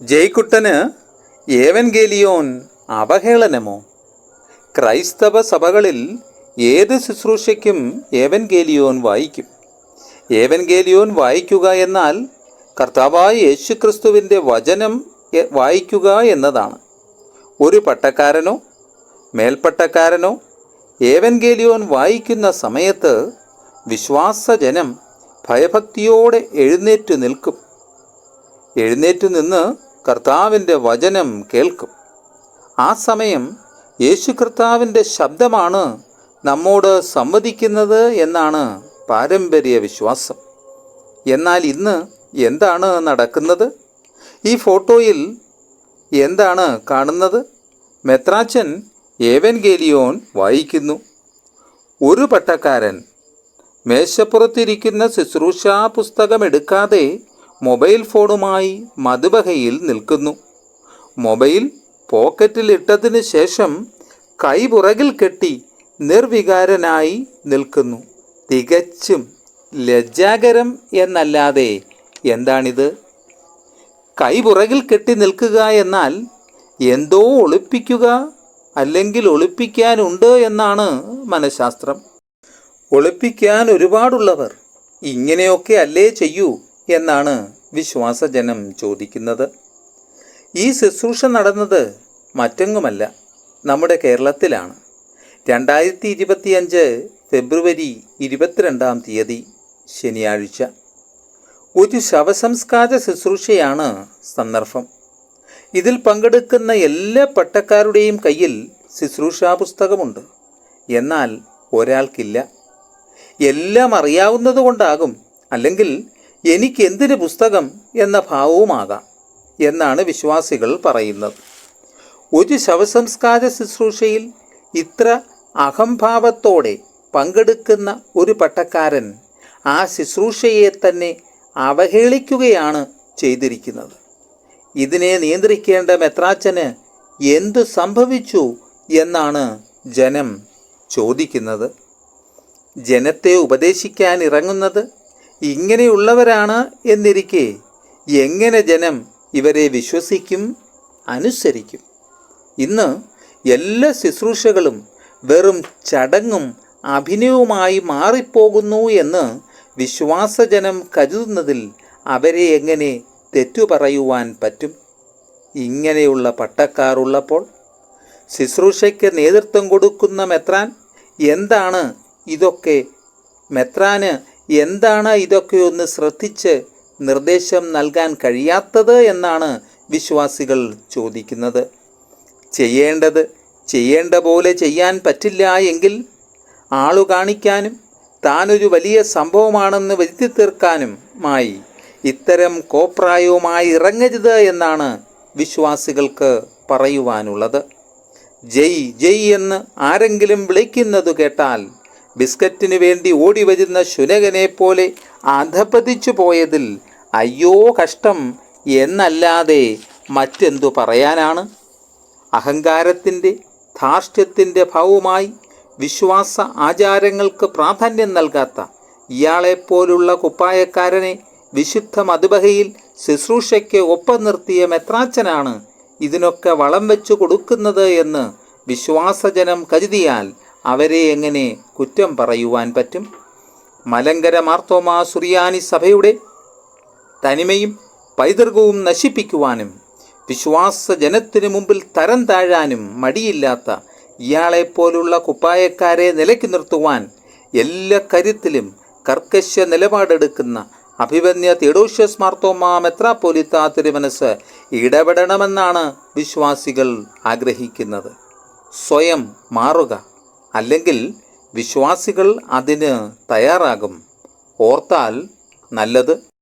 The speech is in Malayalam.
ജയ്ക്കുട്ടന് ഏവൻ ഗേലിയോൻ അവഹേളനമോ? ക്രൈസ്തവ സഭകളിൽ ഏത് ശുശ്രൂഷയ്ക്കും ഏവൻ ഗേലിയോൻ വായിക്കും. ഏവൻ ഗേലിയോൻ വായിക്കുക എന്നാൽ കർത്താവായ യേശുക്രിസ്തുവിന്റെ വചനം വായിക്കുക എന്നതാണ്. ഒരു പട്ടക്കാരനോ മേൽപ്പട്ടക്കാരനോ ഏവൻഗേലിയോൻ വായിക്കുന്ന സമയത്ത് വിശ്വാസജനം ഭയഭക്തിയോടെ എഴുന്നേറ്റു നിൽക്കും. എഴുന്നേറ്റു നിന്ന് കർത്താവിന്റെ വചനം കേൾക്കും. ആ സമയം യേശു കർത്താവിന്റെ ശബ്ദമാണ് നമ്മോട് സംവദിക്കുന്നത് എന്നാണ് പാരമ്പര്യ വിശ്വാസം. എന്നാൽ ഇന്ന് എന്താണ് നടക്കുന്നത്? ഈ ഫോട്ടോയിൽ എന്താണ് കാണുന്നത്? മെത്രാച്ചൻ ഏവൻഗേലിയോൻ വായിക്കുന്നു. ഒരു പട്ടക്കാരൻ മേശപ്പുറത്തിരിക്കുന്ന ശുശ്രൂഷാ പുസ്തകം എടുക്കാതെ മൊബൈൽ ഫോണുമായി മധുബഹയിൽ നിൽക്കുന്നു. മൊബൈൽ പോക്കറ്റിൽ ഇട്ടതിന് ശേഷം കൈ പുറകിൽ കെട്ടി നിർവികാരനായി നിൽക്കുന്നു. തികച്ചും ലജ്ജാകരം എന്നല്ലാതെ എന്താണിത്? കൈ പുറകിൽ കെട്ടി നിൽക്കുക എന്നാൽ എന്തോ ഒളിപ്പിക്കുക അല്ലെങ്കിൽ ഒളിപ്പിക്കാനുണ്ട് എന്നാണ് മനഃശാസ്ത്രം. ഒളിപ്പിക്കാൻ ഒരുപാടുള്ളവർ ഇങ്ങനെയൊക്കെ അല്ലേ ചെയ്യൂ? എന്നാണ് വിശ്വാസജനം ചോദിക്കുന്നത്. ഈ ശുശ്രൂഷ നടന്നത് മറ്റെങ്ങുമല്ല നമ്മുടെ കേരളത്തിലാണ്. രണ്ടായിരത്തി ഇരുപത്തിയഞ്ച് ഫെബ്രുവരി ഇരുപത്തിരണ്ടാം തീയതി ശനിയാഴ്ച. ഒരു ശവസംസ്കാര ശുശ്രൂഷയാണ് സന്ദർഭം. ഇതിൽ പങ്കെടുക്കുന്ന എല്ലാ പട്ടക്കാരുടെയും കയ്യിൽ ശുശ്രൂഷാ പുസ്തകമുണ്ട്. എന്നാൽ ഒരാൾക്കില്ല. എല്ലാം അറിയാവുന്നതുകൊണ്ടാകും അല്ലെങ്കിൽ എനിക്ക് എന്തിന് പുസ്തകം എന്ന ഭാവവുമാകാം എന്നാണ് വിശ്വാസികൾ പറയുന്നത്. ഒരു ശവസംസ്കാര ശുശ്രൂഷയിൽ ഇത്ര അഹംഭാവത്തോടെ പങ്കെടുക്കുന്ന ഒരു പട്ടക്കാരൻ ആ ശുശ്രൂഷയെ തന്നെ അവഹേളിക്കുകയാണ് ചെയ്തിരിക്കുന്നത്. ഇതിനെ നിയന്ത്രിക്കേണ്ട മെത്രാച്ചന് എന്തു സംഭവിച്ചു എന്നാണ് ജനം ചോദിക്കുന്നത്. ജനത്തെ ഉപദേശിക്കാൻ ഇറങ്ങുന്നത് ഇങ്ങനെയുള്ളവരാണ് എന്നിരിക്കെ എങ്ങനെ ജനം ഇവരെ വിശ്വസിക്കും അനുസരിക്കും. ഇന്ന് എല്ലാ ശുശ്രൂഷകളും വെറും ചടങ്ങും അഭിനയവുമായി മാറിപ്പോകുന്നു എന്ന് വിശ്വാസജനം കരുതുന്നതിൽ അവരെ എങ്ങനെ തെറ്റു പറയുവാൻ പറ്റും? ഇങ്ങനെയുള്ള പട്ടക്കാർ ഉള്ളപ്പോൾ ശുശ്രൂഷയ്ക്ക് നേതൃത്വം കൊടുക്കുന്ന മെത്രാൻ എന്താണ് ഇതൊക്കെ? മെത്രാന് എന്താണ് ഇതൊക്കെ ഒന്ന് ശ്രദ്ധിച്ച് നിർദ്ദേശം നൽകാൻ കഴിയാത്തത് എന്നാണ് വിശ്വാസികൾ ചോദിക്കുന്നത്. ചെയ്യേണ്ടത് ചെയ്യേണ്ട പോലെ ചെയ്യാൻ പറ്റില്ല എങ്കിൽ ആളു കാണിക്കാനും താനൊരു വലിയ സംഭവമാണെന്ന് വരുത്തി തീർക്കാനുമായി ഇത്തരം കോപ്രായവുമായി ഇറങ്ങരുത് എന്നാണ് വിശ്വാസികൾക്ക് പറയുവാനുള്ളത്. ജയ് ജയ് എന്ന് ആരെങ്കിലും വിളിക്കുന്നത് കേട്ടാൽ ബിസ്ക്കറ്റിനു വേണ്ടി ഓടി വരുന്ന ശുനകനെ പോലെ അധപതിച്ചു പോയതിൽ അയ്യോ കഷ്ടം എന്നല്ലാതെ മറ്റെന്തു പറയാനാണ്? അഹങ്കാരത്തിന്റെ ധാർഷ്ട്യത്തിന്റെ ഭാവമായി വിശ്വാസ ആചാരങ്ങൾക്ക് പ്രാധാന്യം നൽകാത്ത ഇയാളെപ്പോലുള്ള കുപ്പായക്കാരനെ വിശുദ്ധ മധുബഹയിൽ ശുശ്രൂഷയ്ക്ക് ഒപ്പം നിർത്തിയ മെത്രാച്ചനാണ് ഇതിനൊക്കെ വളം വെച്ചു കൊടുക്കുന്നത് എന്ന് വിശ്വാസജനം കരുതിയാൽ അവരെ എങ്ങനെ കുറ്റം പറയുവാൻ പറ്റും? മലങ്കര മാർത്തോമാ സുറിയാനി സഭയുടെ തനിമയും പൈതൃകവും നശിപ്പിക്കുവാനും വിശ്വാസ ജനത്തിനു മുമ്പിൽ തരം താഴാനും മടിയില്ലാത്ത ഇയാളെപ്പോലുള്ള കുപ്പായക്കാരെ നിലയ്ക്ക് നിർത്തുവാൻ എല്ലാ കരുത്തിലും കർക്കശ നിലപാടെടുക്കുന്ന അഭിവന്യ തിഡോഷ്യസ് മാർത്തോമാ മെത്രാപ്പോലിത്ത തിരുമനസ് ഇടപെടണമെന്നാണ് വിശ്വാസികൾ ആഗ്രഹിക്കുന്നത്. സ്വയം മാറുക. അല്ലെങ്കിൽ വിശ്വാസികൾ അതിന് തയ്യാറാകും. ഓർത്താൽ നല്ലത്.